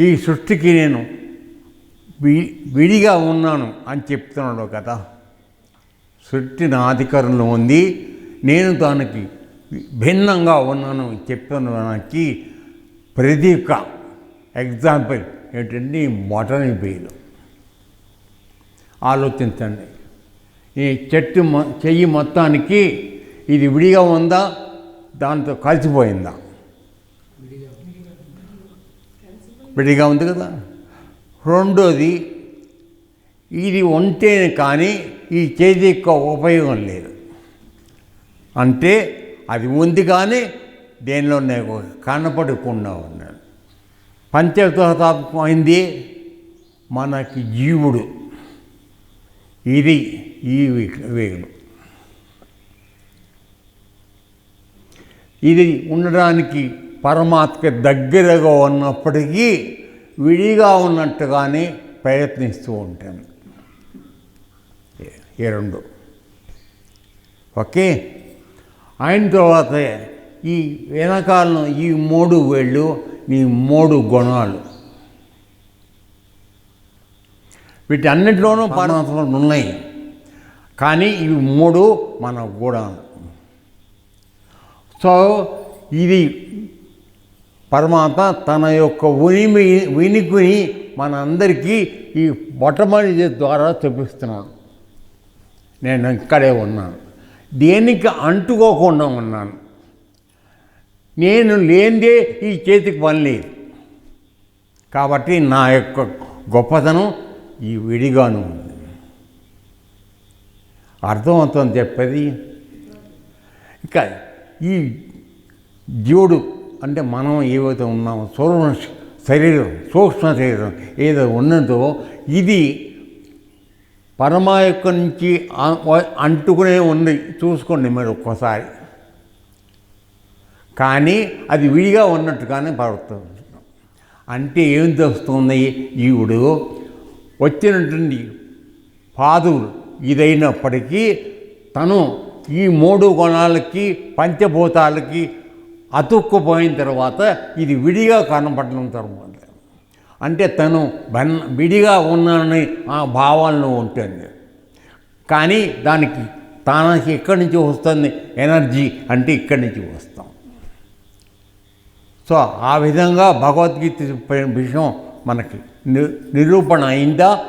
ఈ సృష్టికి నేను వి విడిగా ఉన్నాను అని చెప్తున్నాడు కదా సృష్టి నా అధికారంలో ఉంది నేను దానికి భిన్నంగా ఉన్నాను చెప్పడానికి ప్రతీక ఎగ్జాంపుల్ ఏంటంటే ఈ బేలు ఆలోచించండి. ఈ చెట్టు చెయ్యి మొత్తానికి ఇది విడిగా ఉందా దాంతో కలిసిపోయిందా? విడిగా ఉంది కదా. రెండోది ఇది ఉంటే కానీ ఈ చేతి యొక్క ఉపయోగం లేదు. అంటే అది ఉంది కానీ దేనిలో నాకు కనపడకుండా ఉన్నాను అయింది. మనకి జీవుడు. ఇది ఈ వేగుడు ఇది ఉండడానికి పరమాత్మకి దగ్గరగా ఉన్నప్పటికీ విడిగా ఉన్నట్టుగానే ప్రయత్నిస్తూ ఉంటాను ఈ రెండు. ఓకే? అయిన తర్వాత ఈ వెనకాలను ఈ మూడు వేళ్ళు ఈ మూడు గుణాలు. వీటి అన్నింటిలోనూ పరమాత్మలు ఉన్నాయి కానీ ఇవి మూడు మన గుణాలు. సో ఇది పరమాత్మ తన యొక్క ఉనిమి వినికిని మనందరికీ ఈ బొట్టమణి ద్వారా చూపిస్తున్నాను నేను ఇక్కడే ఉన్నాను. దేనికి అంటుకోకుండా ఉన్నాను. నేను లేనిదే ఈ చేతికి పని లేదు. కాబట్టి నా యొక్క గొప్పతనం ఈ విడిగాను. ఉంది అర్థమవుతుంది చెప్పేది? ఇంకా ఈ జీవుడు అంటే మనం ఏవైతే ఉన్నామో సూర్య శరీరం సూక్ష్మ శరీరం ఏదో ఉన్నదో ఇది పరమా యొక్క నుంచి అంటుకునే ఉంది. చూసుకోండి మీరు ఒక్కసారి. కానీ అది విడిగా ఉన్నట్టుగానే పడుతుంది అంటే ఏం తెలుస్తుంది? జీవుడు వచ్చినటువంటి పాదులు ఇదైనప్పటికీ తను ఈ మూడు గుణాలకి పంచభూతాలకి అతుక్కుపోయిన తర్వాత ఇది విడిగా కనపడడం తర్వాత అంటే తను బన్ విడిగా ఉన్నానని ఆ భావాలను ఉంటుంది. కానీ దానికి తానకి ఎక్కడి నుంచి వస్తుంది? ఎనర్జీ అంటే ఇక్కడి నుంచి వస్తాం. సో ఆ విధంగా భగవద్గీత చెప్పిన విషయం మనకి ని- నిరూపణ అయిందా?